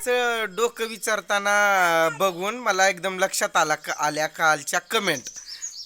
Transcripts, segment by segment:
दादाचं डोकं विचारताना बघून मला एकदम लक्षात आला का आल्या कालच्या कमेंट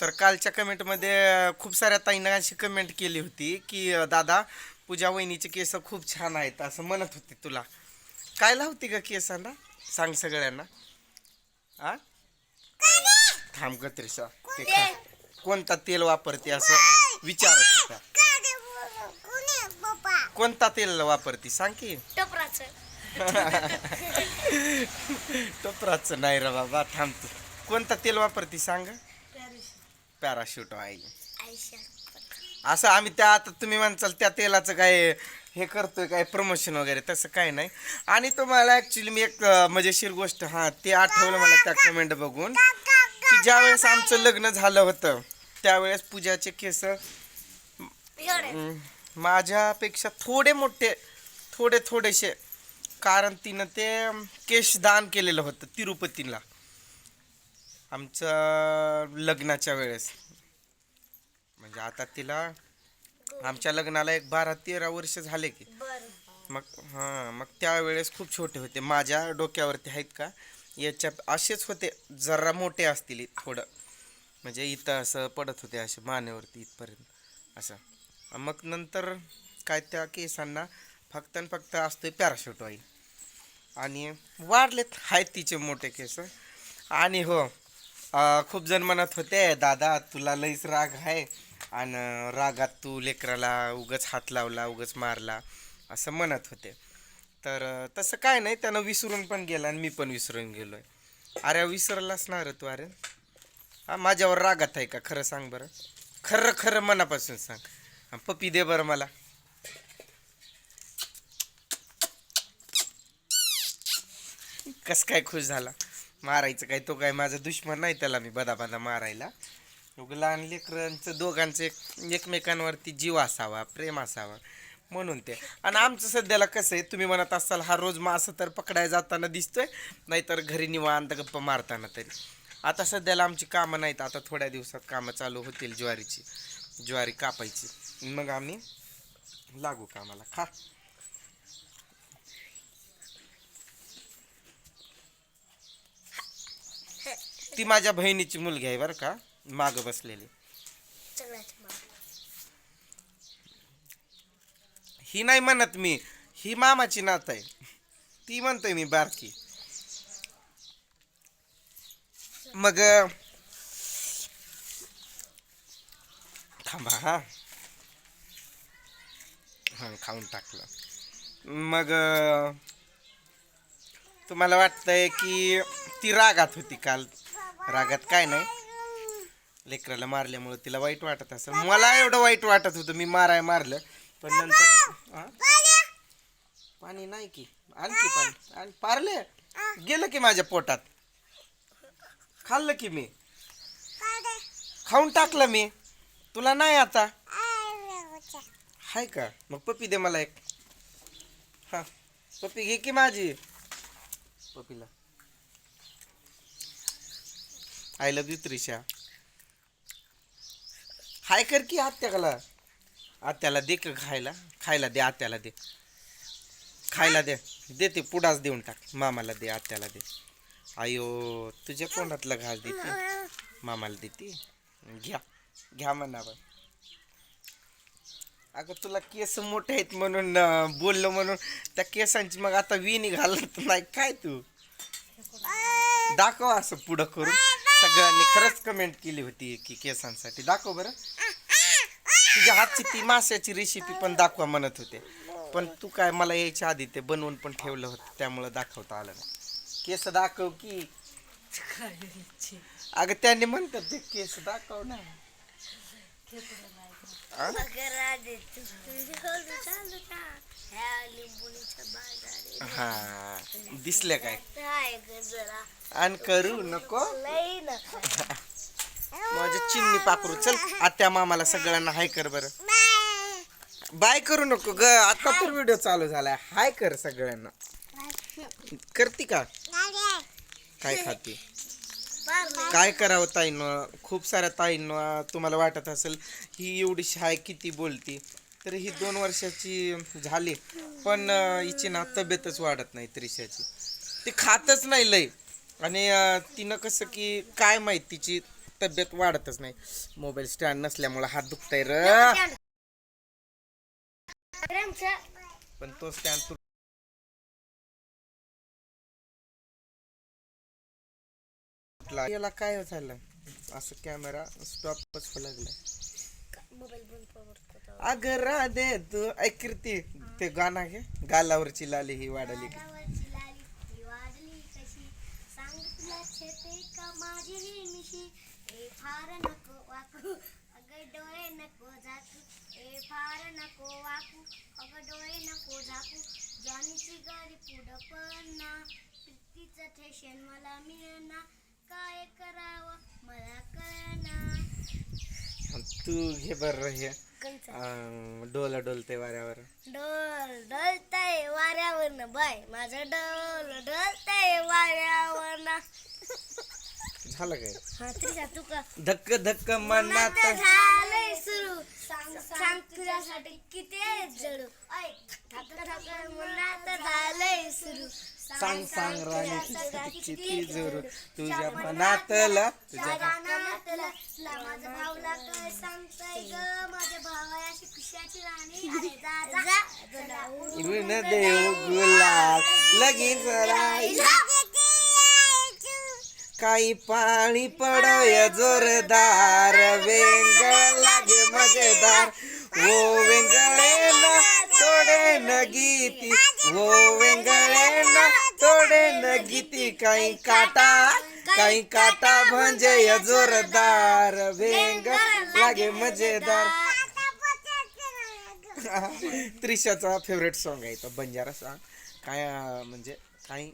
तर कालच्या कमेंटमध्ये खूप साऱ्या ताईंना अशी कमेंट केली होती की दादा पूजा वहिनीचे केस खूप छान आहेत असं म्हणत होते तुला. काय लावते का केसांना? सांग सगळ्यांना. आ? थांब ग त्रिशा ते खा. कोणता तेल वापरते असं विचारत होता. कोणता तेल वापरते? सांग की. टपराचं. टोपराचं नाही रे बाबा थांब तू. कोणता तेल वापरते सांग? Parachute oil. असं आम्ही त्या आता तुम्ही म्हणसाल त्या तेलाचं काय हे करतोय काय प्रमोशन वगैरे तसं काय नाही. आणि तुम्हाला ॲक्च्युली मी एक मजेशीर गोष्ट हां ते आठवलं मला त्या कमेंट बघून की ज्यावेळेस आमचं लग्न झालं होतं त्यावेळेस पूजाचे केस माझ्यापेक्षा थोडे मोठे थोडे थोडेसे कारण तिनं ते अं, केश दान केलेलं होतं तिरुपतीला. आमचं लग्नाच्या वेळेस. म्हणजे आता तिला आमच्या लग्नाला एक बारा तेरा वर्ष झाले की. मग हां मग त्यावेळेस खूप छोटे होते. माझ्या डोक्यावरती आहेत का? याच्या असेच होते. जरा मोठे असतील थोडं. म्हणजे इथं असं पडत होते असे मानेवरती इथपर्यंत. असं. मग नंतर काय त्या केसांना फक्त आणि फक्त असतोय पॅराशूट ऑइल आणि वाढलेत आहेत तिचे मोठे केस. आणि हो खूप जण म्हणत होते दादा तुला लईच राग आहे आणि रागात तू लेकराला उगच हात लावला उगच मारला असं म्हणत होते. तर तसं काय नाही त्यानं विसरून पण गेला आणि मी पण विसरून गेलो आहे अरे विसरलाच ना रे तू अरे. हा माझ्यावर रागात आहे का? खरं सांग बरं. खरं खरं मनापासून सांग. पपी पप्पी दे बरं मला. कस काय खुश झाला? मारायचं काय? तो काय माझा दुश्मन नाही त्याला मी बदा बदा मारायला. मग लहान लेकरांचं दोघांचं एक एकमेकांवरती जीव असावा प्रेम असावा म्हणून ते. आणि आमचं सध्याला कसं आहे तुम्ही म्हणत असाल हा रोज मासं तर पकडायला जाताना दिसतोय नाहीतर घरी निवांत गप्पा मारताना तरी. आता सध्याला आमची कामं नाहीत आता थोड्या दिवसात कामं चालू होतील ज्वारीची. ज्वारी कापायची. मग आम्ही लागू कामाला. खा. ती माझ्या बहिणीची मुलगी आहे बरं का मागं बसलेली. ही नाही म्हणत मी ही मामाची नात आहे. ती म्हणतोय मी बारकी. मग थांबा हा. हा खाऊन टाकलं. मग तुम्हाला वाटतंय की ती रागात होती काल? रागात काय नाही. लेकराला मारल्यामुळे तिला वाईट वाटत असेल. मला एवढं वाईट वाटत होतं मी माराय मारलं. पण नंतर हा? पाणी नाही की. आणखी पाणी. आणि. पारले. गेलं की माझ्या पोटात. खाल्लं की मी. खाऊन टाकलं मी. तुला नाही आता. हाय का? मग पप्पी दे मला एक. हा. पप्पी घे की माझी. पप्पीला. I love you Trisha hi कर की आत्याला. आत्याला दे का खायला? खायला दे आत्याला दे. खायला दे. दे ते पुडाच देऊन टाक. मामाला दे आत्याला दे. आयो तुझ्या कोणातला घास देते. मामाला देते. घ्या. घ्या म्हणा बा अगं तुला केस मोठे आहेत म्हणून बोललो म्हणून. त्या केसांची मग आता विणी घालत नाही. काय तू? दाखव असं पुढं करून. सगळ्यांनी खरंच कमेंट केली होती की केसांसाठी दाखव बरं तुझ्या हातची ती माश्याची रेसिपी पण दाखवा म्हणत होते पण तू काय मला यायच्या आधी ते बनवून पण ठेवलं होतं त्यामुळं दाखवता आलं नाही केस दाखव की अगं त्यांनी म्हणतात ते केस दाखव ना आ? हा दिसल्या काय? आणि करू नको? माझी चिन्नी पाकरू चल आत्या मामाला सगळ्यांना हाय कर बरं. बाय करू नको ग आता तर व्हिडिओ चालू झालाय. हाय कर सगळ्यांना. करती का? काय खाती? काय करावं ताईनं? खूप साऱ्या ताईंना तुम्हाला वाटत असेल ही एवढी हाय किती बोलती. तर ही दोन वर्षाची झाली. पण हिची ना तब्येतच वाढत नाही त्रिशाची. ती खातच नाही लय आणि तिनं कसं की काय माहीत तिची तब्येत वाढतच नाही. मोबाईल स्टँड नसल्यामुळे हात दुखताय र. पण तो स्टँड याला काय झालं? असं कॅमेरा स्टॉपच लागलाय. अगं राधे तू ऐकती ते गाणं घे गालावरची लाली ही वाढली. की. गालावरची लाली ती वाढली कशी? सांग तुला छेते का माझी ही मिशी ए फार नको वाकू. अगं डोळे नको झाकू. ए फार नको वाकू. अगं डोळे नको झाकू. जाणीची गाडी पुढं पडना प्रीतीचं ठेशन मला काय करावं? मला कळना. तू घे बर हे. डोला डोलते वाऱ्यावर. डोल डोलताय वाऱ्यावरनं. बाय माझं डोल डोलताय वाऱ्यावरनं. झालं काय? हा त्रिशा तू का धक्क धक्क मनात. झालंय सुरू. सांग सांग तुझ्यासाठी किती जडू. ऐ ठक ठक मनात झालंय सुरू. सांग सांग राणी तुझ्यासाठी किती जोर तुझ्या मनातला तुझ्या मनातला तुला माझ्या भाऊला काय सांगताय ग माझ्या भावाशी खुशाची राणी अरे जा जा. तुला ऋण देव गुलाब लगीन राई काही पाणी पडय जोरदार वेंग लागे मजेदार. ओ वेंगळे ना तोडे न गीती ओ वेंगळे ना तोडे न गीती काही काटा काही काटा म्हणजे जोरदार वेंग लागे मजेदार. त्रिशाचा फेवरेट सॉन्ग आहे तो बंजारा सॉन्ग काय म्हणजे काही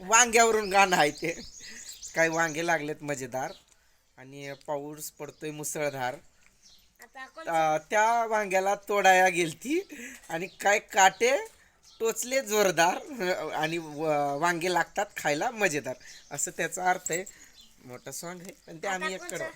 वांग्यावरून गाणं आहे ते. काही वांगे लागलेत मजेदार. आणि पाऊस पडतोय मुसळधार. त्या वांग्याला तोडाया गेलती. आणि काय काटे टोचले जोरदार आणि वांगे लागतात खायला मजेदार. असं त्याचा अर्थ आहे. मोठा सॉन्ग आहे पण ते आम्ही एक कडवा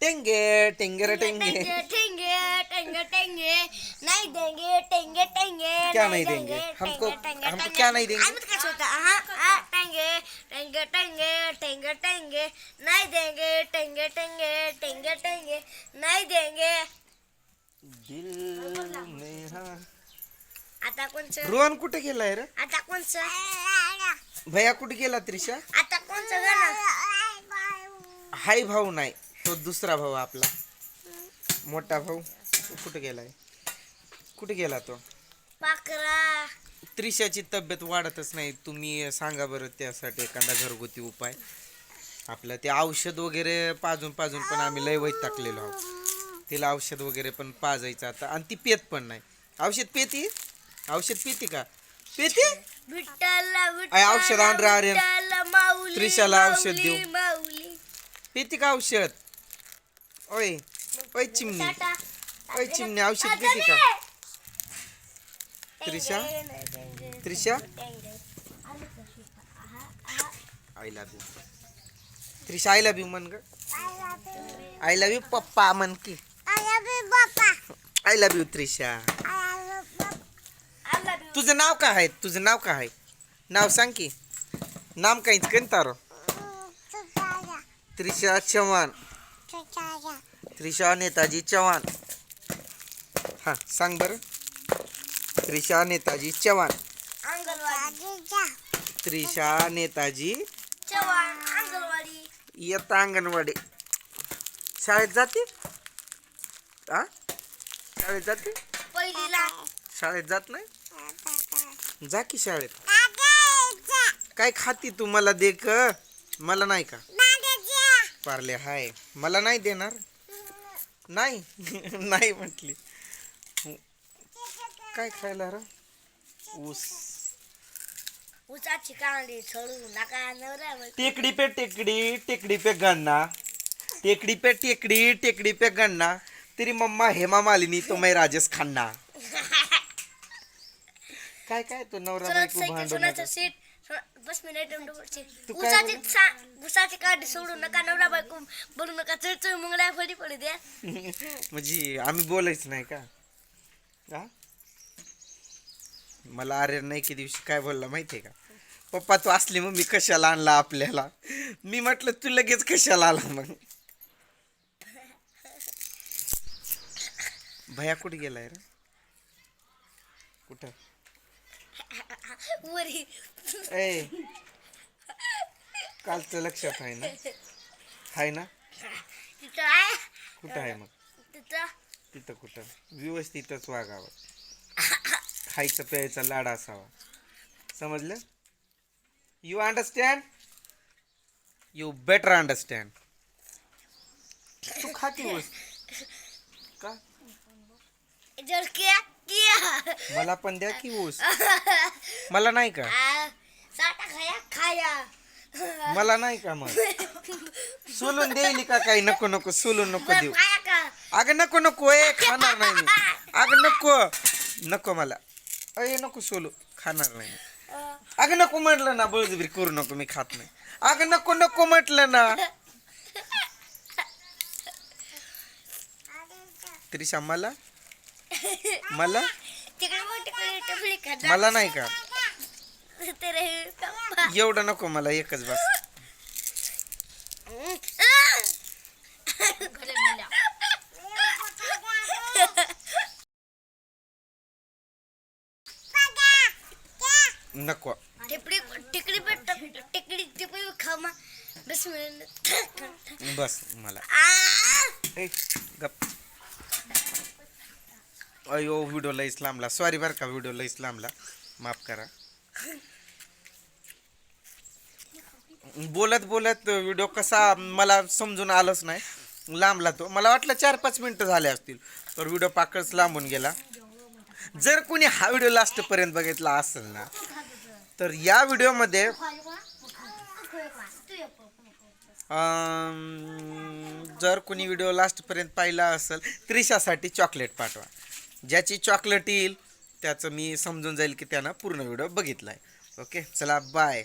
टेंगे टेंगे टेंगे. टेंगे टेंगे टेंगे नहीं देंगे टेंगे टेंगे क्या नहीं देंगे? हमको- हमको क्या नहीं देंगे? हम क्या सोचता हाँ टेंगे टेंगे टेंगे टेंगे टेंगे. नहीं देंगे टेंगे टेंगे टेंगे टेंगे. नहीं देंगे. दिल कोणचं? रोहन कुठे गेलाय रे? आता कोणचं? भैया कुठे गेला त्रिशा? आता कोणचं गाणं हाय भाऊ नाही तो दुसरा भाऊ आपला. मोठा भाऊ कुठे गेलाय? कुठे गेला तो? पाकरा त्रिशाची तब्येत वाढतच नाही. तुम्ही सांगा बरं त्यासाठी एखादा घरगुती उपाय. आपलं ते औषध वगैरे पाजून पाजून पण आम्ही लय वैत टाकलेलो आहोत. तिला औषध वगैरे पण पाजायचं आता. आणि ती पेत पण नाही. औषध पेती? औषध पिती का? पेती? औषध आण रे, आर्यन. विठ्ठल माऊली त्रिशाला औषध माऊली, देऊ. माऊली. पेती का औषध? ओय ओय चिमणी. टाटा. ओय चिमणी औषध पिती का? Trisha? Trisha? I love you. Trisha I love you म्हण ग. I love you. पप्पा म्हण की. I love you Trisha. तुझं नाव काय आहे? तुझं नाव काय आहे? नाव सांग की. नाम काहीच कन तारो? त्रिशा चव्हाण. त्रिशा नेताजी चव्हाण. हा सांग बरं. त्रिशा नेताजी चव्हाण. त्रिशा नेताजी चव्हाण अंगणवाडी. इयत्ता अंगणवाडी शाळेत जाते? आ? शाळेत जाते? शाळेत जात नाही? जा की शाळेत. काय खाती तू मला दे क? मला नाही का? पारले हाय. मला नाही देणार? नाही. नाही म्हटली. काय खायला र? ऊस. उसाची कांडी सोडू नका नवरा टेकडी पे टेकडी टेकडी पे गन्ना. टेकडी पे टेकडी टेकडी पे गन्ना. तेरी मम्मा हेमा मालिनी तो मैं राजेश खन्ना. काय काय तो नवरा बायको भांडू सोन्याचं नका. सीट. सो- बस मिनिट तू काय उसाची सा- उसाची कांडी सोडू नका नवरा बायको बनू नका. चळचळ मुंगड्या फडी पडू द्या. म्हणजे आम्ही बोलायच नाही का? हा? मला आर्यन नाही की दिवशी काय बोलला माहितीये का? पप्पा तू असली मग मी कशाला आणला आपल्याला? मी म्हटलं तू लगेच कशाला आला मग? भया कुठे गेलाय रे? कुठं? वरी. ए कालचं लक्षात आहे ना? आहे ना? तिथं आहे. कुठं आहे मग? तिथं. तिथं कुठं? व्यवस्थितच वागावं. खायचं प्यायचा लाड असावा. समजलं? You understand you better understand तू खाती का? जर किया मला पण द्या की ऊस. मला नाही का? साठा खाया खाया. मला नाही का मग? सोलून देईल का काही? नको नको सोलून नको देऊ. अगं नको नको ए खाणार नाही मी. अगं नको. नको मला. अय नको सोलू. खाणार नाही अगं नको म्हटलं ना बळजबरी करू नको मी खात नाही. अगं नको नको म्हटलं ना. त्रिशा मला मला? तिकडे टपली मला नाही का? तेरे पप्पा एवढं नको मला एकच बस. नको. टिकडी टिकडी पण टिकडी टिकडी खामा. बस मिळून बस मला. ए गप. अयो व्हिडिओ लईच लांबला. सॉरी बरं का व्हिडिओ लईच लांबला. माफ करा. बोलत बोलत व्हिडिओ कसा मला समजून आलंच नाही. लांबला तो. मला वाटलं चार पाच मिनटं झाले असतील तर व्हिडिओ पाकच लांबून गेला. जर कोणी हा व्हिडिओ लास्टपर्यंत बघितला असेल ना तर या व्हिडिओमध्ये जर कोणी व्हिडिओ लास्टपर्यंत पाहिला असेल त्रिशासाठी चॉकलेट पाठवा. ज्याची चॉकलेट येईल त्याचं मी समजून जाईल की त्यानं पूर्ण व्हिडिओ बघितला आहे ओके चला बाय